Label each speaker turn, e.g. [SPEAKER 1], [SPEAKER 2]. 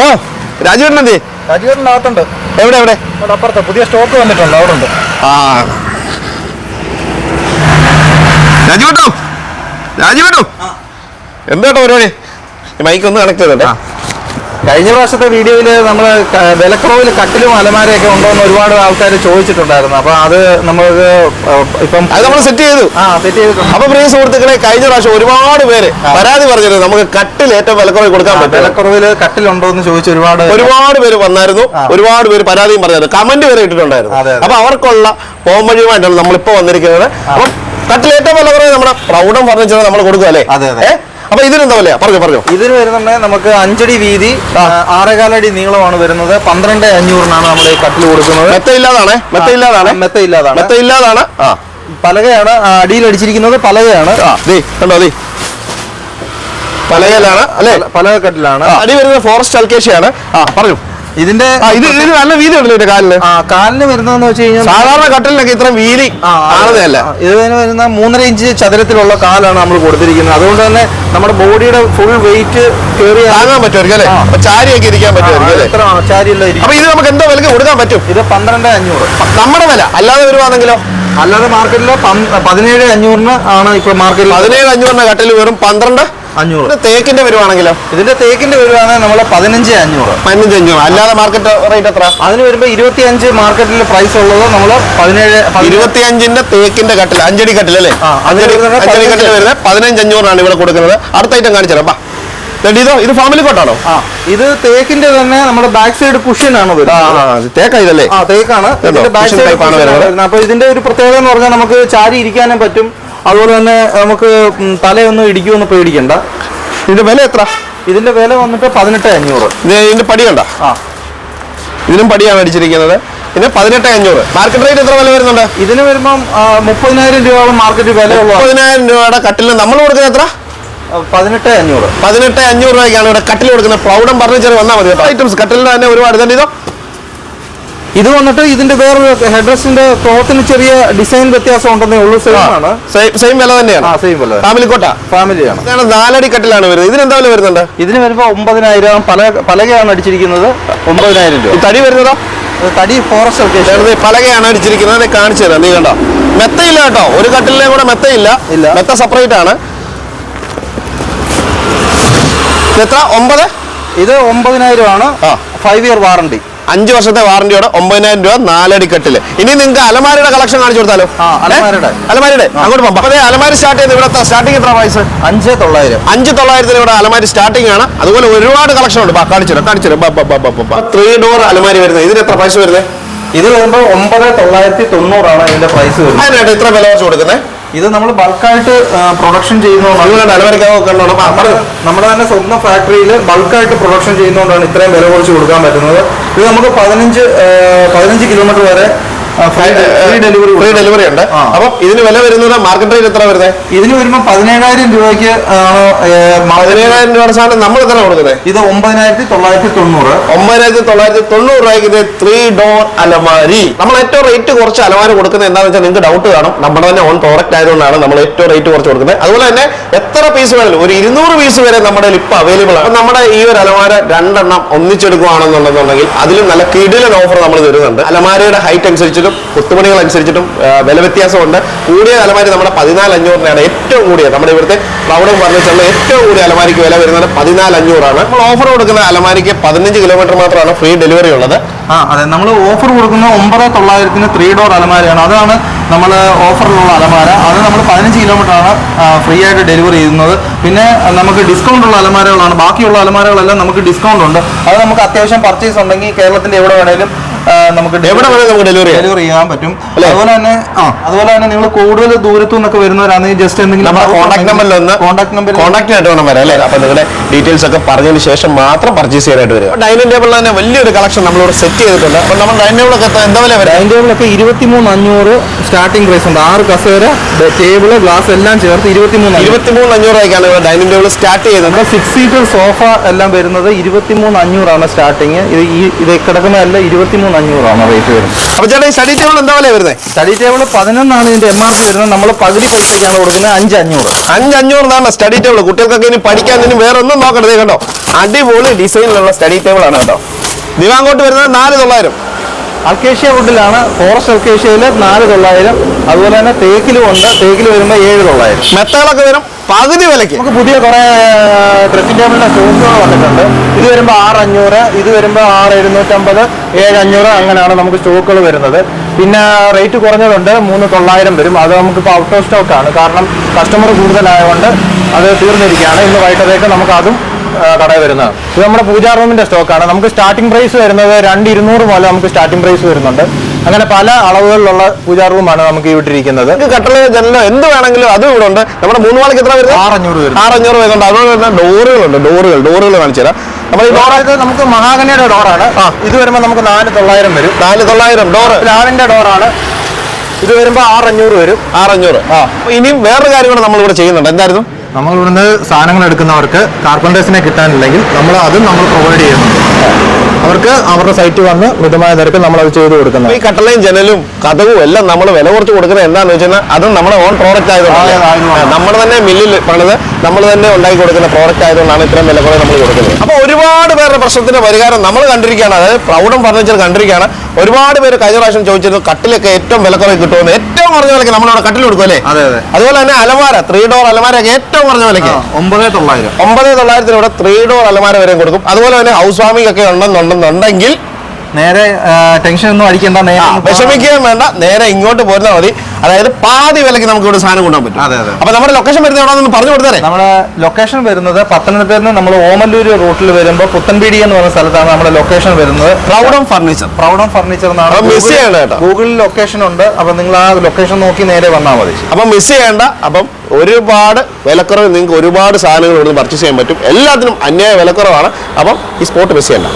[SPEAKER 1] Hello രാജുവേട്ടൻ എന്തേ
[SPEAKER 2] രാജീവേട്ടനകത്തുണ്ട്.
[SPEAKER 1] എവിടെ എവിടെ?
[SPEAKER 2] അവിടെ അപ്പുറത്ത് പുതിയ സ്റ്റോക്ക് വന്നിട്ടുണ്ട് അവിടെ ഉണ്ട്
[SPEAKER 1] ആ. രാജുവേട്ടോ രാജുവേട്ടോ. എന്താട്ടോ പരിപാടി? മൈക്ക് ഒന്ന് കണക്ട് ചെയ്തോട്ടെ.
[SPEAKER 2] കഴിഞ്ഞ പ്രാവശ്യത്തെ വീഡിയോയിൽ നമ്മൾ വിലക്കുറവിൽ കട്ടിലും അലമാരയൊക്കെ ഉണ്ടോ എന്ന് ഒരുപാട് ആൾക്കാർ ചോദിച്ചിട്ടുണ്ടായിരുന്നു. അപ്പൊ അത് നമ്മൾക്ക് ഇപ്പം
[SPEAKER 1] അത് നമ്മൾ സെറ്റ് ചെയ്തു.
[SPEAKER 2] ആ സെറ്റ് ചെയ്തു
[SPEAKER 1] അപ്പൊ പ്രിയ സുഹൃത്തുക്കളെ കഴിഞ്ഞ പ്രാവശ്യം ഒരുപാട് പേര് പരാതി പറഞ്ഞിരുന്നു. നമുക്ക് കട്ടിൽ ഏറ്റവും വിലക്കുറവ് കൊടുക്കാൻ പറ്റും
[SPEAKER 2] വിലക്കുറവിൽ കട്ടിലുണ്ടോ എന്ന് ചോദിച്ച് ഒരുപാട്
[SPEAKER 1] ഒരുപാട് പേര് വന്നായിരുന്നു. ഒരുപാട് പേര് പരാതിയും പറഞ്ഞായിരുന്നു കമന്റ് വരെ ഇട്ടിട്ടുണ്ടായിരുന്നു. അപ്പൊ അവർക്കുള്ള പോംവഴിയുമായിട്ടാണ് നമ്മളിപ്പോ വന്നിരിക്കുന്നത്. അപ്പൊ കട്ടിൽ ഏറ്റവും വിലക്കുറവ് നമ്മുടെ പ്രൗഢം ഫർണിച്ചർ നമ്മൾ കൊടുക്കുക അല്ലേ
[SPEAKER 2] അതെ, അതെ.
[SPEAKER 1] അപ്പൊ ഇതിനെന്താ വിലയാ? പറഞ്ഞു പറഞ്ഞു.
[SPEAKER 2] ഇതിന് വരുന്നുണ്ട് നമുക്ക് അഞ്ചടി വീതി ആറേകാലടി നീളമാണ് വരുന്നത്. പന്ത്രണ്ട് അഞ്ഞൂറിനാണ് നമ്മൾ ഈ കട്ടിൽ കൊടുക്കുന്നത്.
[SPEAKER 1] മെത്ത ഇല്ലാതാണ് മെത്ത ഇല്ലാതാണ്
[SPEAKER 2] മെത്ത ഇല്ലാതാണ്
[SPEAKER 1] മെത്ത ഇല്ലാതാണ് ആ
[SPEAKER 2] പലകയാണ് അടിയിൽ അടിച്ചിരിക്കുന്നത് പലകയാണ്.
[SPEAKER 1] കണ്ടോ ദേ. പലകയിലാണ് അല്ലെ?
[SPEAKER 2] പല- പലക കട്ടിലാണ്
[SPEAKER 1] അടി വരുന്നത് ഫോറസ്റ്റ് അൽക്കേഷയാണ്. ആ പറഞ്ഞു.
[SPEAKER 2] ഇതിന്റെ
[SPEAKER 1] ആ ഇത് ഇത് നല്ല വീതി ഉണ്ടല്ലോ ഇതിന്റെ കാലിൽ.
[SPEAKER 2] ആ കാലിന് വരുന്നതെന്ന് വെച്ച് കഴിഞ്ഞാൽ
[SPEAKER 1] സാധാരണ കട്ടലിനൊക്കെ ഇത്ര വീതി
[SPEAKER 2] ഇത്
[SPEAKER 1] കാണുന്നതല്ല?
[SPEAKER 2] ഇതിന് വരുന്ന മൂന്നര ഇഞ്ച് ചതുരത്തിലുള്ള കാലാണ് നമ്മൾ കൊടുത്തിരിക്കുന്നത്. അതുകൊണ്ട് തന്നെ നമ്മുടെ ബോഡിയുടെ ഫുൾ വെയിറ്റ് കയറി
[SPEAKER 1] ആകാൻ പറ്റുമായിരിക്കും അല്ലേ? ചാരിയൊക്കെ ഇരിക്കാൻ പറ്റുമായിരിക്കും അപ്പൊ ഇത് നമുക്ക് എന്താ വിലക്ക് കൊടുക്കാൻ പറ്റും?
[SPEAKER 2] ഇത് പന്ത്രണ്ട് അഞ്ഞൂറ്.
[SPEAKER 1] നമ്മുടെ വില അല്ലാതെ വരുവാണെങ്കിലോ?
[SPEAKER 2] അല്ലാതെ മാർക്കറ്റിൽ പതിനേഴ് അഞ്ഞൂറിന് ആണ് ഇപ്പൊ മാർക്കറ്റിൽ
[SPEAKER 1] പതിനേഴ് അഞ്ഞൂറിന്റെ കട്ടിൽ വെറും പന്ത്രണ്ട്?
[SPEAKER 2] അഞ്ഞൂറ്.
[SPEAKER 1] തേക്കിന്റെ വരുവാണെങ്കിലോ?
[SPEAKER 2] ഇതിന്റെ തേക്കിന്റെ വരുവാണെങ്കിൽ നമ്മൾ പതിനഞ്ച് അഞ്ഞൂറ്.
[SPEAKER 1] പതിനഞ്ച് അഞ്ഞൂറ്. അല്ലാതെ മാർക്കറ്റ് റേറ്റ് എത്ര?
[SPEAKER 2] അതിന് വരുമ്പോൾ ഇരുപത്തി അഞ്ച് മാർക്കറ്റിൽ പ്രൈസ് ഉള്ളത് നമ്മൾ പതിനേഴ് ഇരുപത്തി
[SPEAKER 1] അഞ്ചിന്റെ തേക്കിന്റെ കട്ടിൽ അഞ്ചടി കട്ടിൽ അല്ലേ? അഞ്ചടി അഞ്ചടി കട്ടിൽ വരുന്നത് പതിനഞ്ച് അഞ്ഞൂറാണ് ഇവിടെ കൊടുക്കുന്നത്. അടുത്ത ഐറ്റം കാണിച്ചു തരാം ഇതോ ഇത് ഫാമിലി കോട്ടാണോ
[SPEAKER 2] ഇത് തേക്കിന്റെ തന്നെ നമ്മുടെ ബാക്ക് സൈഡ് കുഷ്യൻ ആണ് തേക്കാണ്. ഇതിന്റെ ബാക്ക് സൈഡ്. അപ്പൊ ഇതിന്റെ ഒരു പ്രത്യേകത എന്ന് പറഞ്ഞാൽ നമുക്ക് ചാരി ഇരിക്കാനും പറ്റും. അതുപോലെ തന്നെ നമുക്ക് തലയൊന്നും ഇടിക്കുമെന്ന് പേടിക്കണ്ട.
[SPEAKER 1] ഇതിന്റെ വില എത്ര?
[SPEAKER 2] ഇതിന്റെ വില വന്നിട്ട് പതിനെട്ട് അഞ്ഞൂറ്
[SPEAKER 1] ഇത് ഇതിന്റെ പടി കണ്ട.
[SPEAKER 2] ആ.
[SPEAKER 1] ഇതിനും പടിയാണ് അടിച്ചിരിക്കുന്നത്. പിന്നെ പതിനെട്ട് അഞ്ഞൂറ് മാർക്കറ്റ് റേറ്റ് എത്ര വില വരുന്നുണ്ട്?
[SPEAKER 2] ഇതിന് വരുമ്പം മുപ്പതിനായിരം രൂപയോളം മാർക്കറ്റ് വില
[SPEAKER 1] മുപ്പതിനായിരം രൂപയുടെ കട്ടിലിന് നമ്മൾ കൊടുക്കുന്നത് എത്ര?
[SPEAKER 2] പതിനെട്ട് അഞ്ഞൂറ്
[SPEAKER 1] പതിനെട്ട് അഞ്ഞൂറ് രൂപയ്ക്കാണ് ഇവിടെ കട്ടിൽ കൊടുക്കുന്നത് പ്രൗഡം ഫർണിച്ചർ വന്നാൽ മതി ഐറ്റംസ് കട്ടിലിന് തന്നെ ഒരുപാട് തന്നെ ഇതോ
[SPEAKER 2] ഇത് വന്നിട്ട് ഇതിന്റെ വേറൊരു ഹെഡ് ഡ്രസ്സിന്റെ ക്ലോത്തിന് ചെറിയ ഡിസൈൻ വ്യത്യാസം ഉണ്ടെന്നേ ഉള്ളൂ സെയിം ആണ്.
[SPEAKER 1] സെയിം വില തന്നെയാണ്.
[SPEAKER 2] ആ സെയിം വില.
[SPEAKER 1] ഫാമിലി കോട്ട.
[SPEAKER 2] ഫാമിലിയാണ്
[SPEAKER 1] ഇതാണ് നാലടി കട്ടിലാണ് വരുന്നത്. ഇതിനെന്താ വില വരുന്നുണ്ട്?
[SPEAKER 2] ഇതിന് വരുമ്പോൾ ഒമ്പതിനായിരം പല പലകയാണ് അടിച്ചിരിക്കുന്നത്. ഒമ്പതിനായിരം രൂപ.
[SPEAKER 1] തടി വരുന്നതോ?
[SPEAKER 2] തടി ഫോറസ്റ്റ്
[SPEAKER 1] പലകയാണ് അടിച്ചിരിക്കുന്നത്. അതിനെ കാണിച്ചു തരാം. നീ കണ്ടോ? മെത്തയില്ല കേട്ടോ. ഒരു കട്ടിലിനെ കൂടെ മെത്തയില്ല.
[SPEAKER 2] ഇല്ല.
[SPEAKER 1] മെത്ത സെപ്പറേറ്റ് ആണ്. എത്ര? ഒമ്പത്?
[SPEAKER 2] ഇത് ഒമ്പതിനായിരം ആണ്. ഫൈവ് ഇയർ വാറണ്ടി
[SPEAKER 1] അഞ്ച് വർഷത്തെ വാറന്റിയോടെ ഒമ്പതിനായിരം രൂപ നാലടി കെട്ടിൽ ഇനി നിങ്ങൾക്ക് അലമാരിയുടെ കളക്ഷൻ കാണിച്ചു കൊടുത്താലോ?
[SPEAKER 2] ആ, അലമാരിയുടെ.
[SPEAKER 1] അങ്ങോട്ട് പോകാം. അപ്പൊ അലമാര സ്റ്റാർട്ട് ചെയ്ത് ഇവിടെ സ്റ്റാർട്ടിങ് എത്ര പ്രൈസ്
[SPEAKER 2] അഞ്ച് തൊള്ളായിരം.
[SPEAKER 1] അഞ്ച് തൊള്ളായിരത്തിന് ഇവിടെ അലമാരി സ്റ്റാർട്ടിംഗ് ആണ്. അതുപോലെ ഒരുപാട് കളക്ഷൻ ഉണ്ട്. കാണിച്ചു കാണിച്ചു ത്രീ. ഡോർ അലമാരി വരുന്നത് ഇതിന് എത്ര പ്രൈസ് വരുന്നത്
[SPEAKER 2] ഇത് വരുമ്പോൾ ഒമ്പത് തൊള്ളായിരത്തി തൊണ്ണൂറാണ് ഇതിന്റെ പ്രൈസ് വരുന്നത്?
[SPEAKER 1] ഇത്ര വില കുറച്ച് കൊടുക്കുന്നത്
[SPEAKER 2] ഇത് നമ്മൾ ബൾക്കായിട്ട് പ്രൊഡക്ഷൻ ചെയ്യുന്നതുകൊണ്ടാണ്. നമ്മുടെ നമ്മുടെ തന്നെ സ്വന്തം ഫാക്ടറിയിൽ ബൾക്കായിട്ട് പ്രൊഡക്ഷൻ ചെയ്യുന്നതുകൊണ്ടാണ് ഇത്രയും വില കുറച്ച് കൊടുക്കാൻ പറ്റുന്നത്. ഇത് നമുക്ക് പതിനഞ്ച് പതിനഞ്ച് കിലോമീറ്റർ വരെ ഫ്രീ ഡെലിവറി
[SPEAKER 1] ഉണ്ട്. അപ്പൊ ഇതിന് വില വരുന്നത് മാർക്കറ്റ് റേറ്റ് എത്ര വരുന്നത്
[SPEAKER 2] ഇതിന് വരുമ്പോൾ പതിനേഴായിരം രൂപയ്ക്ക് ആണ്
[SPEAKER 1] പതിനേഴായിരം രൂപയുടെ സാധനം നമ്മൾ എത്ര കൊടുക്കുന്നത്
[SPEAKER 2] ഇത് ഒമ്പതിനായിരത്തി തൊള്ളായിരത്തി തൊണ്ണൂറ്.
[SPEAKER 1] ഒമ്പതിനായിരത്തി തൊള്ളായിരത്തി തൊണ്ണൂറ് രൂപയ്ക്ക് ഇത് ത്രീ ഡോർ അലമാരി. നമ്മൾ ഏറ്റവും റേറ്റ് കുറച്ച് അലമാരി കൊടുക്കുന്നത് എന്താണെന്ന് വെച്ചാൽ നിങ്ങൾക്ക് ഡൗട്ട് കാണും. നമ്മുടെ തന്നെ ഓൺ പ്രോഡക്റ്റ് ആയതുകൊണ്ടാണ് നമ്മൾ ഏറ്റവും റേറ്റ് കുറച്ച് കൊടുക്കുന്നത്. അതുപോലെ തന്നെ എത്ര പീസ് വേണമെങ്കിലും ഒരു ഇരുന്നൂറ് പീസ് വരെ നമ്മുടെ ലിപ്പ് ഇപ്പൊ അവൈലബിൾ ആണ് നമ്മുടെ ഈ ഒരു അലമാര രണ്ടെണ്ണം ഒന്നിച്ചെടുക്കുകയാണെന്നുണ്ടെന്നുണ്ടെങ്കിൽ അതിലും നല്ല കിടിലൻ ഓഫർ നമ്മൾ തരുന്നുണ്ട്. അലമാരയുടെ ഹൈറ്റ് അനുസരിച്ചിട്ടും കൊത്തുപണികൾ അനുസരിച്ചിട്ടും വില വ്യത്യാസമുണ്ട് കൂടിയ അലമാരി നമ്മുടെ പതിനാല് അഞ്ഞൂറിനാണ് ഏറ്റവും കൂടിയ. നമ്മുടെ ഇവിടുത്തെ പ്രൗഢം പറഞ്ഞിട്ടുള്ള ഏറ്റവും കൂടിയ അലമാരിക്ക് വില വരുന്നത് പതിനാല് അഞ്ഞൂറാണ് നമ്മൾ ഓഫർ കൊടുക്കുന്ന അലമാരിക്ക് പതിനഞ്ച് കിലോമീറ്റർ മാത്രമാണ് ഫ്രീ ഡെലിവറി ഉള്ളത്.
[SPEAKER 2] ആ അതെ. നമ്മൾ ഓഫർ കൊടുക്കുന്ന ഒമ്പത് തൊള്ളായിരത്തിന് ത്രീ ഡോർ അലമാരിയാണ്. അതാണ് നമ്മൾ ഓഫറിലുള്ള അലമാര. അത് നമ്മൾ പതിനഞ്ച് കിലോമീറ്റർ ആണ് ഫ്രീ ആയിട്ട് ഡെലിവറി ചെയ്യുന്നത്. പിന്നെ നമുക്ക് ഡിസ്കൗണ്ട് ഉള്ള അലമാരകളാണ്. ബാക്കിയുള്ള അലമാരകളെല്ലാം നമുക്ക് ഡിസ്കൗണ്ട് ഉണ്ട്. അത് നമുക്ക് അത്യാവശ്യം പർച്ചേസ് ഉണ്ടെങ്കിൽ കേരളത്തിന്റെ എവിടെ വേണേലും നമുക്ക്
[SPEAKER 1] എവിടെ വരെ നമുക്ക് ഡെലിവറി
[SPEAKER 2] ഡെലിവറി ചെയ്യാൻ പറ്റും? അതുപോലെ തന്നെ ആ അതുപോലെ തന്നെ നിങ്ങൾ കൂടുതൽ ദൂരത്തു നിന്നൊക്കെ വരുന്നവരാണെങ്കിൽ ജസ്റ്റ് എന്തെങ്കിലും
[SPEAKER 1] കോൺടാക്ട് നമ്പറിൽ ഒന്ന്
[SPEAKER 2] കോൺടാക്ട് നമ്പർ
[SPEAKER 1] കോൺടാക്ട് ആയിട്ട് വേണം വരാം അല്ലേ? അപ്പൊ നിങ്ങളുടെ ഡീറ്റെയിൽസ് ഒക്കെ പറഞ്ഞതിന് ശേഷം മാത്രം പർച്ചേസ് ചെയ്യാനായിട്ട് വരും ഡൈനിങ് ടേബിളിൽ തന്നെ വലിയൊരു കളക്ഷൻ നമ്മളിവിടെ സെറ്റ് ചെയ്തിട്ടുണ്ട്. അപ്പൊ നമ്മൾ ഡൈനിങ് ടേബിൾ ഒക്കെ എന്താ വില വരാം
[SPEAKER 2] ഡൈനിങ് ടേബിളൊക്കെ ഇരുപത്തിമൂന്ന് അഞ്ഞൂറ് സ്റ്റാർട്ടിംഗ് പ്രൈസ് ഉണ്ട്. ആറ് കസേര ടേബിൾ ഗ്ലാസ് എല്ലാം ചേർത്ത് ഇരുപത്തിമൂന്ന്
[SPEAKER 1] ഇരുപത്തിമൂന്ന് അഞ്ഞൂറ് രൂപയ്ക്കാണ് ഇവിടെ ഡൈനിങ് ടേബിൾ സ്റ്റാർട്ട് ചെയ്യുന്നത്.
[SPEAKER 2] നമ്മുടെ സിക്സ് സീറ്റർ സോഫ എല്ലാം വരുന്നത് ഇരുപത്തിമൂന്ന് അഞ്ഞൂറാണ് സ്റ്റാർട്ടിങ് ഇത് ഈ ഇത് കിടക്കുന്നതല്ല ഇരുപത്തിമൂന്ന് അഞ്ഞൂറാണ് റേറ്റ് വരുന്നത്.
[SPEAKER 1] അപ്പൊ ചേട്ടാ ഈ സ്റ്റഡി ടേബിൾ എന്താ വില വരുന്നത്
[SPEAKER 2] സ്റ്റഡി ടേബിൾ പതിനൊന്നാണ് ഇതിന്റെ എം ആർ പി വരുന്നത്. നമ്മൾ പകുതി പൈസയ്ക്കാണ് കൊടുക്കുന്നത്. അഞ്ച് അഞ്ഞൂറ്
[SPEAKER 1] അഞ്ച് സ്റ്റഡി ടേബിൾ കുട്ടികൾക്കൊക്കെ ഇനി പഠിക്കാൻ ഇനി വേറെ ഒന്നും കേട്ടോ. അടിപൊളി ഡിസൈനിലുള്ള സ്റ്റഡി ടേബിൾ ആണ് കേട്ടോ. ദിവാങ്കോട്ട് വരുന്നത് നാല് തൊള്ളായിരം.
[SPEAKER 2] അൽക്കേഷ്യ വുഡിലാണ് ഫോറസ്റ്റ് അൽക്കേഷ്യയിൽ നാല് തൊള്ളായിരം. അതുപോലെ തന്നെ തേക്കിലും ഉണ്ട്. തേക്കിൽ വരുമ്പോൾ ഏഴ് തൊള്ളായിരം.
[SPEAKER 1] മെത്തകളൊക്കെ വരും. പകുതി വിലക്ക്
[SPEAKER 2] നമുക്ക് പുതിയ കുറെ ഡ്രസ്സിംഗ് ടേബിളിന്റെ സ്റ്റോക്കുകൾ വന്നിട്ടുണ്ട്. ഇത് വരുമ്പോൾ ആറ് അഞ്ഞൂറ് ഇത് വരുമ്പോൾ ആറ് എഴുന്നൂറ്റമ്പത് ഏഴ് അഞ്ഞൂറ് അങ്ങനെയാണ് നമുക്ക് സ്റ്റോക്കുകൾ വരുന്നത്. പിന്നെ റേറ്റ് കുറഞ്ഞതുണ്ട് മൂന്ന് തൊള്ളായിരം വരും. അത് നമുക്കിപ്പോൾ ഔട്ട് ഓഫ് സ്റ്റോക്ക് ആണ്. കാരണം കസ്റ്റമർ കൂടുതലായതുകൊണ്ട് അത് തീർന്നിരിക്കുകയാണ്. ഇന്ന് വൈകിട്ടത്തേക്ക് നമുക്ക് അതും കടയിൽ വരുന്നതാണ്. ഇത് നമ്മുടെ പൂജാ റൂമിന്റെ സ്റ്റോക്കാണ് നമുക്ക് സ്റ്റാർട്ടിംഗ് പ്രൈസ് വരുന്നത് രണ്ട് ഇരുന്നൂറ് മുതൽ നമുക്ക് സ്റ്റാർട്ടിംഗ് പ്രൈസ് വരുന്നുണ്ട്. അങ്ങനെ പല അളവുകളിലുള്ള പൂജാ റൂമാണ് നമുക്ക് ഇവിടെ വിട്ടിരിക്കുന്നത്.
[SPEAKER 1] നിങ്ങൾക്ക് കട്ടള ജനലോ എന്ത് വേണമെങ്കിലും അതും ഇവിടെ ഉണ്ട്. നമ്മുടെ മൂന്ന് വാളിക്ക് എത്ര വരുന്നത്?
[SPEAKER 2] ആറഞ്ഞൂറ് വരും
[SPEAKER 1] ആറഞ്ഞൂറ് വരുന്നുണ്ട്. അതുപോലെ തന്നെ ഡോറുകളുണ്ട്. ഡോറുകൾ ഡോറുകൾ കാണിച്ചു തരാം. നമ്മൾ ഈ
[SPEAKER 2] ഡോറായത് നമുക്ക് മഹാഗണിയുടെ ഡോറാണ്. ഇത് വരുമ്പോൾ നമുക്ക് നാല് തൊള്ളായിരം വരും.
[SPEAKER 1] നാല് തൊള്ളായിരം ഡോറ്.
[SPEAKER 2] പ്ലാവിന്റെ ഡോറാണ്. ഇത് വരുമ്പോൾ ആറഞ്ഞൂറ് വരും.
[SPEAKER 1] ആറഞ്ഞൂറ്.
[SPEAKER 2] ആ.
[SPEAKER 1] ഇനിയും വേറൊരു കാര്യം കൂടെ നമ്മൾ ഇവിടെ ചെയ്യുന്നുണ്ട്. എന്തായിരുന്നു?
[SPEAKER 2] നമ്മൾ ഇവിടുന്ന് സാധനങ്ങൾ എടുക്കുന്നവർക്ക് കാർപ്പന്റേഴ്സിനെ കിട്ടാനില്ലെങ്കിൽ നമ്മൾ അതും നമ്മൾ പ്രൊവൈഡ് ചെയ്യുന്നുണ്ട്. അവർക്ക് അവരുടെ സൈറ്റ് വന്ന് മിതമായ നിരക്കിൽ നമ്മൾ അത് ചെയ്തു കൊടുക്കുന്നത്.
[SPEAKER 1] ഈ കട്ടളയും ജനലും കഥവും എല്ലാം നമ്മൾ വില കുറച്ച് കൊടുക്കുന്നത് എന്താണെന്ന് വെച്ചാൽ അതും നമ്മുടെ ഓൺ പ്രോഡക്റ്റ് ആയതുകൊണ്ട് നമ്മൾ തന്നെ മില്ലിൽ പണിത് നമ്മൾ തന്നെ ഉണ്ടാക്കി കൊടുക്കുന്ന പ്രോഡക്റ്റ് ആയതുകൊണ്ടാണ് ഇത്രയും വില കുറവ് നമ്മൾ കൊടുക്കുന്നത്. അപ്പോൾ ഒരുപാട് പേരുടെ പ്രശ്നത്തിന്റെ പരിഹാരം നമ്മൾ കണ്ടിരിക്കുകയാണ്. അതായത് പ്രൗഢം ഫർണിച്ചർ കണ്ടിരിക്കുകയാണ്. ഒരുപാട് പേര് കഴിഞ്ഞ പ്രാവശ്യം ചോദിച്ചിരുന്നു കട്ടിലൊക്കെ ഏറ്റവും വില കുറവ് കിട്ടുമെന്ന്. ഏറ്റവും കുറഞ്ഞ വിലക്ക് നമ്മളവിടെ കട്ടിൽ കൊടുക്കും അല്ലേ?
[SPEAKER 2] അതെ, അതെ.
[SPEAKER 1] അതുപോലെ തന്നെ അലമാര ത്രീ ഡോർ അലമാരൊക്കെ ഏറ്റവും കുറഞ്ഞ വിലക്ക്
[SPEAKER 2] ഒമ്പത് തൊള്ളായിരം.
[SPEAKER 1] ഒമ്പത് തൊള്ളായിരത്തിന് ഇവിടെ ത്രീ ഡോർ അലമാര വരെ കൊടുക്കും. അതുപോലെ തന്നെ ഹൗസ് വാമിംഗ് ഒക്കെ ഉണ്ടെന്നുണ്ടെന്നുണ്ടെങ്കിൽ
[SPEAKER 2] നേരെ ടെൻഷൻ ഒന്നും അടിക്കേണ്ട
[SPEAKER 1] വിഷമിക്കുകയും വേണ്ട. നേരെ ഇങ്ങോട്ട് പോരുന്നാൽ മതി. അതായത് പാതി വിലക്ക് നമുക്ക് ഇവിടെ സാധനം കൊണ്ടുപോകാൻ പറ്റും.
[SPEAKER 2] അതെ, അതെ.
[SPEAKER 1] അപ്പൊ നമ്മുടെ ലൊക്കേഷൻ വരുന്നത് എവിടെ പറഞ്ഞു കൊടുത്തേ.
[SPEAKER 2] നമ്മുടെ ലൊക്കേഷൻ വരുന്നത് പത്തനംതിട്ടയിൽ നിന്ന് നമ്മൾ ഓമല്ലൂര് റൂട്ടിൽ വരുമ്പോൾ പുത്തൻപീടി എന്ന് പറയുന്ന സ്ഥലത്താണ് നമ്മുടെ ലൊക്കേഷൻ വരുന്നത്.
[SPEAKER 1] പ്രൗഡം ഫർണിച്ചർ
[SPEAKER 2] പ്രൗഡ് ഫർണിച്ചർ എന്നാണ്
[SPEAKER 1] മിസ് ചെയ്യേണ്ട.
[SPEAKER 2] ഗൂഗിളിൽ ലൊക്കേഷൻ ഉണ്ട്. അപ്പൊ നിങ്ങൾ ആ ലൊക്കേഷൻ നോക്കി നേരെ വന്നാൽ മതി.
[SPEAKER 1] അപ്പൊ മിസ് ചെയ്യേണ്ട. അപ്പം ഒരുപാട് വിലക്കുറവ് നിങ്ങൾക്ക് ഒരുപാട് സാധനങ്ങൾ ഇവിടുന്ന് പർച്ചേസ് ചെയ്യാൻ പറ്റും. എല്ലാത്തിനും അന്യായ വിലക്കുറവാണ്. അപ്പം ഈ സ്പോട്ട് മിസ് ചെയ്യേണ്ട.